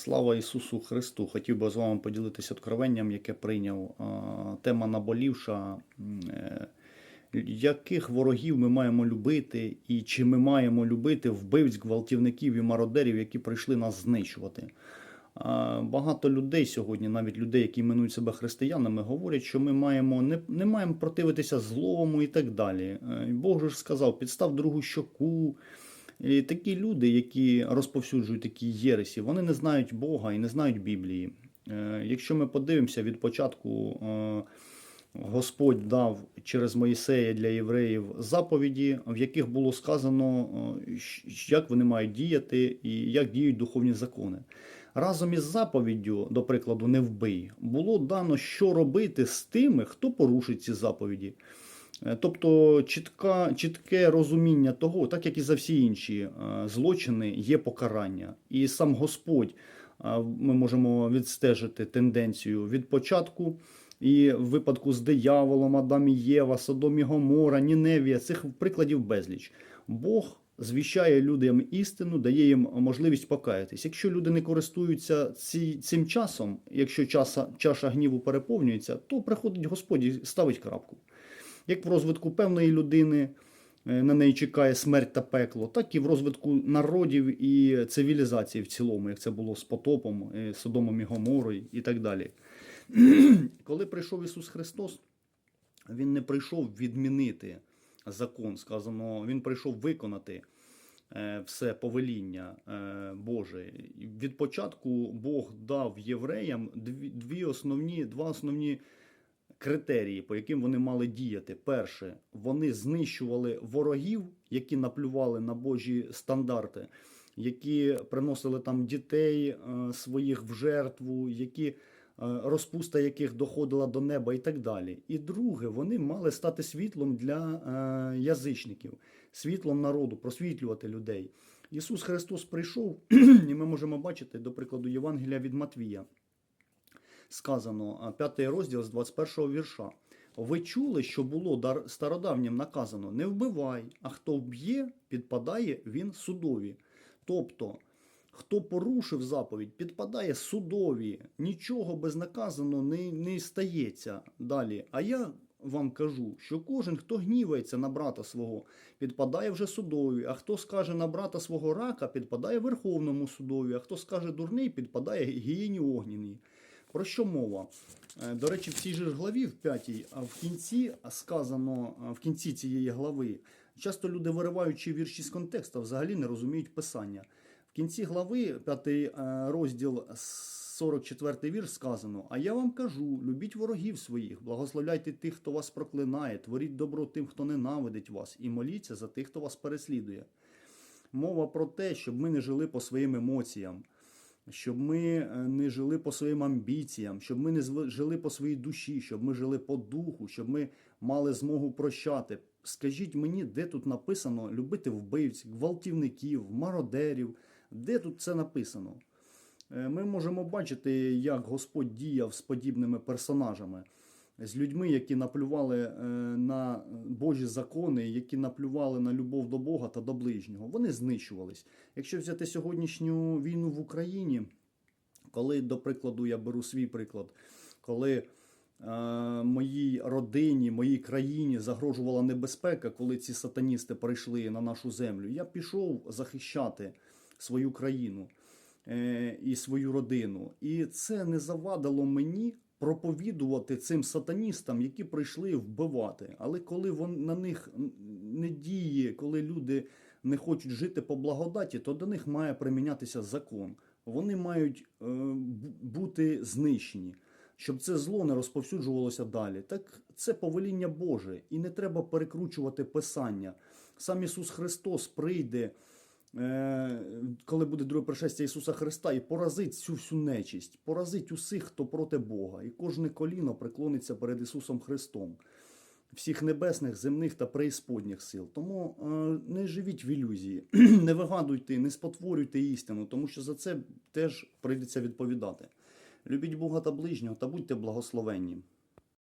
Слава Ісусу Христу! Хотів би з вами поділитися откровенням, яке прийняв. Тема наболівша. Е, Яких ворогів ми маємо любити, і чи ми маємо любити вбивць, гвалтівників і мародерів, які прийшли нас знищувати? Багато людей сьогодні, навіть людей, які іменують себе християнами, говорять, що ми маємо не, не маємо противитися злому і так далі. Е, Бог ж сказав, підстав другу щоку. І такі люди, які розповсюджують такі єресі, вони не знають Бога і не знають Біблії. Е, Якщо ми подивимося від початку, е, Господь дав через Моїсея для євреїв заповіді, в яких було сказано, е, як вони мають діяти і як діють духовні закони. Разом із заповіддю, до прикладу, не вбий, було дано, що робити з тими, хто порушить ці заповіді. Е, Тобто чітка, чітке розуміння того, так як і за всі інші е, злочини, є покарання. І сам Господь е, ми можемо відстежити тенденцію від початку. І в випадку з дияволом, Адам і Єва, Содом і Гомора, Ніневія, цих прикладів безліч. Бог звіщає людям істину, дає їм можливість покаятись. Якщо люди не користуються ці, цим часом, якщо часа, чаша гніву переповнюється, то приходить Господь і ставить крапку. Як в розвитку певної людини е, на неї чекає смерть та пекло, так і в розвитку народів і цивілізації в цілому, як це було з потопом, е, Содомом і Гоморою і так далі. Коли прийшов Ісус Христос, Він не прийшов відмінити закон, сказано, Він прийшов виконати е, все повеління Боже. Від початку Бог дав євреям дві, дві основні, два основні критерії, по яким вони мали діяти. Перше, вони знищували ворогів, які наплювали на Божі стандарти, які приносили там дітей е, своїх в жертву, які е, розпуста яких доходила до неба і так далі. І друге, вони мали стати світлом для е, язичників, світлом народу, просвітлювати людей. Ісус Христос прийшов, і ми можемо бачити, до прикладу, Євангелія від Матвія сказано, 5 розділ з 21 вірша. Ви чули, що було стародавнім наказано: не вбивай, а хто вб'є, підпадає він судові. Тобто, хто порушив заповідь, підпадає судові, нічого безнаказано не, не стається далі. А я вам кажу, що кожен, хто гнівається на брата свого, підпадає вже судові, а хто скаже на брата свого рака, підпадає Верховному судові, а хто скаже дурний, підпадає гієні огняній. Про що мова? Е, До речі, в цій же главі, в п'ятій, в кінці сказано, в кінці цієї глави, часто люди, вириваючи вірші з контексту, взагалі не розуміють писання. В кінці глави, п'ятий е, розділ, 44 вірш сказано: А я вам кажу: любіть ворогів своїх, благословляйте тих, хто вас проклинає, творіть добро тим, хто ненавидить вас, і моліться за тих, хто вас переслідує. Мова про те, щоб ми не жили по своїм емоціям щоб ми е, не жили по своїм амбіціям, щоб ми не жили по своїй душі, щоб ми жили по духу, щоб ми мали змогу прощати. Скажіть мені, де тут написано любити вбивць, гвалтівників, мародерів? Де тут це написано? Е, Ми можемо бачити, як Господь діяв з подібними персонажами, з людьми, які наплювали е, на Божі закони, які наплювали на любов до Бога та до ближнього. Вони знищувались. Якщо взяти сьогоднішню війну в Україні, коли, до прикладу, я беру свій приклад, коли е, моїй родині, моїй країні загрожувала небезпека, коли ці сатаністи прийшли на нашу землю, я пішов захищати свою країну е, і свою родину. І це не завадило мені проповідувати цим сатаністам, які прийшли вбивати. Але коли вон, на них не діє, коли люди не хочуть жити по благодаті, то до них має примінятися закон. Вони мають е, бути знищені. Щоб це зло не розповсюджувалося далі. Так це повеління Боже, і не треба перекручувати писання. Сам Ісус Христос прийде, коли буде друге пришестя Ісуса Христа, і поразить цю всю нечисть, поразить усіх, хто проти Бога, і кожне коліно преклониться перед Ісусом Христом, всіх небесних, земних та преісподніх сил. Тому е, не живіть в ілюзії, не вигадуйте, не спотворюйте істину, тому що за це теж прийдеться відповідати. Любіть Бога та ближнього та будьте благословенні.